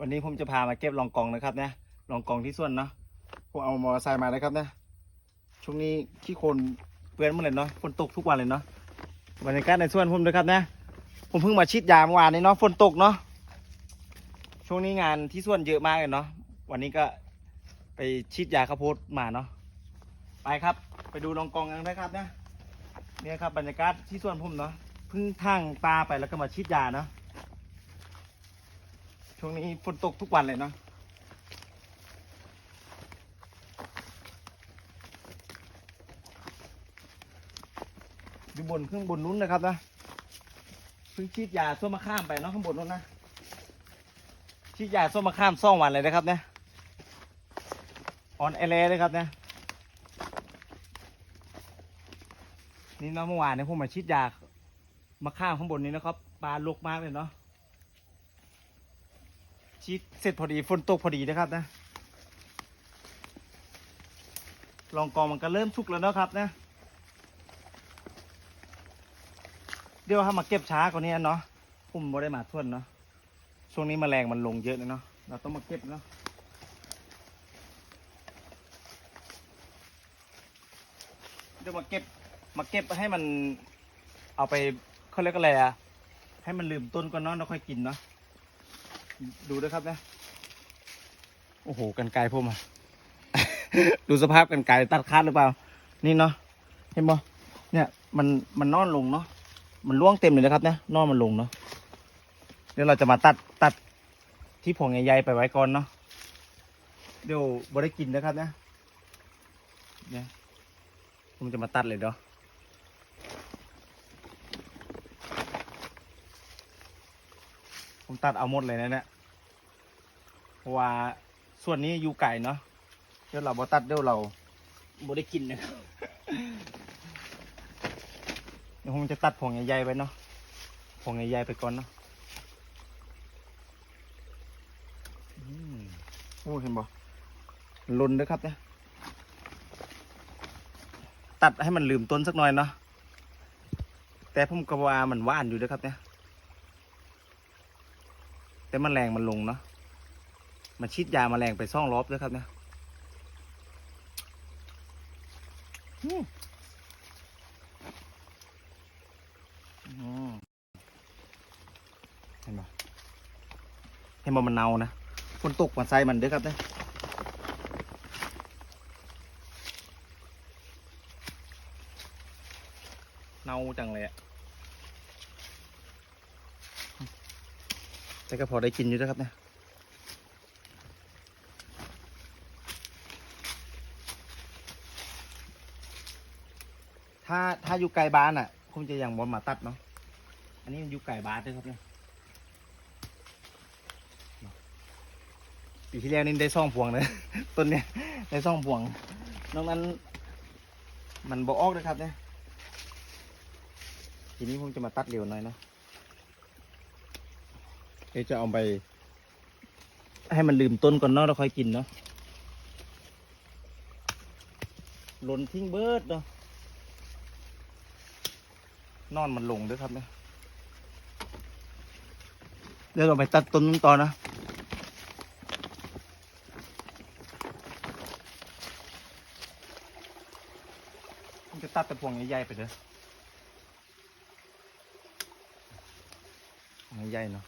วันนี้ผมจะพามาเก็บรองกองนะครับนะรองกองที่ส่วนเนาะผมเอามอเตอร์ไซค์มานะครับนะช่วงนี้ขี้โคลนเปื้อนหมดเลยเนาะฝนตกทุกวันเลยเนาะบรรยากาศในส่วนผมนะครับนะผมเพิ่งมาชิดยาเมื่อวานนี้เนาะฝนตกเนาะช่วงนี้งานที่ส่วนเยอะมากเลยเนาะวันนี้ก็ไปชิดยาข้าวโพดมาเนาะไปครับ ไปดูรองกองกันนะครับนะเนี่ยครับบรรยากาศที่ส่วนผมเนาะเพิ่งทั้งตาไปแล้วก็มาชิดยาเนาะ ช่วงนี้ฝนตกทุกวันเลยเนาะอยู่บนข้างบนนู้นนะครับนะเพิ่งฉีดยาส้มมะข้ามไปเนาะข้างบนนู้นนะฉีดยาส้มมะข้ามซ่องวันเลยนะครับเนี่ยออนแอร์เลยครับเนี่ยนี่เนาะเมื่อวานเนี่ยผมมาฉีดยามะข้ามข้างบนนี้นะครับปลาลกมากเลยเนาะ ชีดเสร็จพอดีฝนตกพอดีนะครับนะลองกองมันก็เริ่มสุกแล้วเนาะครับนะ เดี๋ยวถ้ามาเก็บช้ากว่านี้เนาะผมบ่ได้มาทวนเนาะช่วงนี้แมลงมันลงเยอะเลยเนาะเราต้องมาเก็บเนาะเดี๋ยวมาเก็บมาเก็บให้มันเอาไปเขาเรียกอะไรอะให้มันลืมต้นก่อนเนาะแล้วค่อยกินเนาะ ดูด้วยครับนะ โอ้โห กันไกลผมอะ ดูสภาพกันไกลตัดคาดหรือเปล่า นี่เนาะ เห็นบ่เนี่ยมันมันนอนลงเนาะ มันร่วงเต็มเลยนะครับเนี่ยนอนมันลงเนาะ เดี๋ยวเราจะมาตัดตัดที่ผงใหญ่ๆไปไว้ก่อนเนาะ เดี๋ยวบ่ได้กินนะครับเนี่ยเนี่ยผมจะมาตัดเลยเนาะ ผมตัดเอาหมดเลยนะเนี่ยเพราะว่าส่วนนี้อยู่ไก่เนาะเดี๋ยวเราบ่ตัดเดี๋ยวเราบ่ได้กินนะครับเดี๋ยวผมจะตัดผงใหญ่ๆไปเนาะผงใหญ่ๆไปก่อนเนาะอืมโอ้เห็นบ่ลนด้วยครับเนี่ยตัดให้มันลืมต้นสักหน่อยเนาะแต่ผมก็ว่ามันหว่านอยู่ด้วยครับเนี่ย แต่มแมลงมันลงเนาะมันชิดยามาแมลงไปซ่องรอบด้วยครับเนี่ยเห็นปะเห็นปะมันเน่านะฝนตกมันใส่มันด้วยครับเนี่ยเน่าจังเลยอะ แต่ก็พอได้กินอยู่นะครับเนี่ยถ้าถ้าอยู่ไกลบ้านอะคงจะยังบอลมาตัดเนาะอันนี้มันอยู่ไกลบ้านด้วยครับเนี่ยปีที่แล้วนี่ได้ซ่องพวงเลยต้นเนี้ยได้ซ่องพวงนอกนั้น มันบอออกนะครับเนี่ยทีนี้ผมจะมาตัดเร็วหน่อยเนาะ ดี๋ยวจะเอาไป ให้มันลืมต้นก่อนเนาะแล้วค่อยกินเนาะหล่นทิ้งเบิดเนาะนอนมันลงด้วยครับเนี่ยเดี๋ยวเราไปตัดต้นนู้นต่อนะผมจะตัดแต่พวงใหญ่ๆไปเด้อพวงใหญ่เนาะ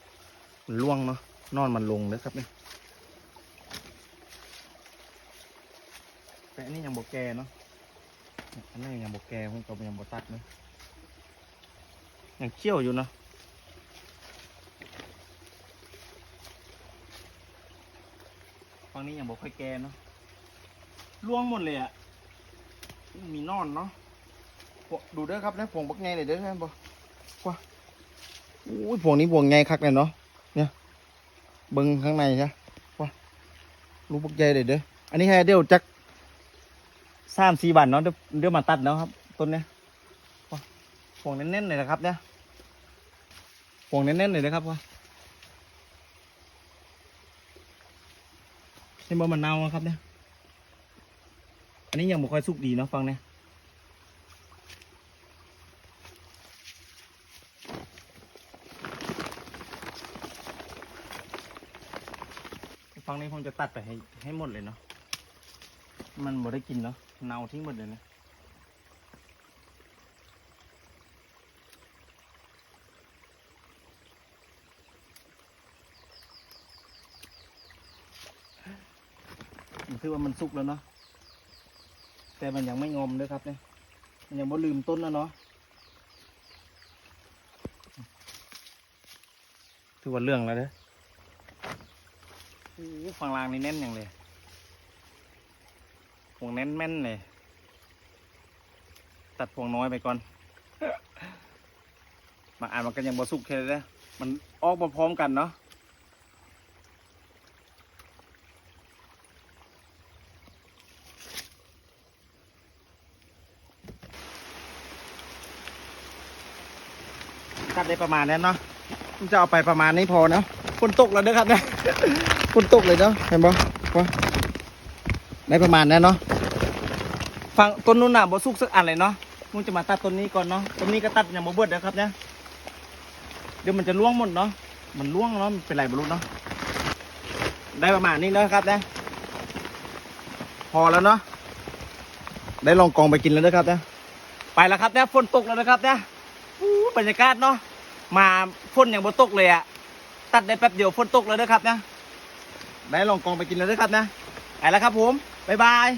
มันล่วงเนาะนอนมันลงเลยครับเนี่ยแต่อันนี้ยังบกแกเนาะอันนี้ยังบกแกผมก็ยังบตัดเนาะยังเคี่ยวอยู่เนาะฝั่งนี้ยังบกค่อยแกเนาะล่วงหมดเลยอะมีนอนเนาะดูเด้อครับนะผงบักไงเลยเด้อครับบ่ว้าอุ้ยพวงนี้พวงไงคักเลยเนาะ เบิ้งข้างในใช่ว้าลูกบักใหญ่เลยเด้ออันนี้แค่เดี๋ยวจักสามสี่บาทเนาะเดี๋ยวเดี๋ยวมาตัดเนาะครับต้นเนี้ยว้าพวงแน่นๆเลยนะครับเนี่ยพวงแน่นๆเลยนะครับว่านี่มันมันเน่านะครับเนี่ยอันนี้ยังไม่ค่อยสุกดีเนาะฟังเนี่ย ฟังนี้ผมจะตัดไปให้ให้หมดเลยเนาะ มันบ่ได้กินเนาะ เน่าทิ้งหมดเลยนะคือว่ามันสุกแล้วเนาะ แต่มันยังไม่งอมด้วยครับเนี่ย มันยังบ่ลืมต้นนะเนาะถือว่าเรื่องแล้วเด้อ โอ้โหฝั่งล่างนี่แน่นอย่างเลยพวงแน่นแม่นเลย ตัดพวงน้อยไปก่อน มาอ่านมันก็ยังบ่สุกแค่เลยนะมันออกมาพร้อมกันเนาะตัดได้ประมาณนั้นเนาะผมจะเอาไปประมาณนี้พอเนาะ ฝนตกแล้วเด้อครับเนี่ยฝนตกเลยเนาะเห็นปะวะได้ประมาณนั้นเนาะฝั่งต้นนู้นน่ะบ่สุกสักอันเลยเนาะมึงจะมาตัดต้นนี้ก่อนเนาะต้นนี้ก็ตัดอย่างบ่เบิดนะครับเนี่ยเดี๋ยวมันจะล่วงหมดเนาะมันล่วงเนาะมันเป็นไรบ่รู้เนาะได้ประมาณนี้แล้วครับเนี่ยพอแล้วเนาะได้ลองกองไปกินแล้วนะครับเนี่ยไปแล้วครับเนี่ยฝนตกแล้วนะครับเนี่ยอู้บรรยากาศเนาะมาฝนอย่างบนตกเลยอะ ตัดได้แป๊บเดียวฝนตกเลยนะครับนะได้ลองกองไปกินเลยนะครับนะไปแล้วครับผมบ๊ายบาย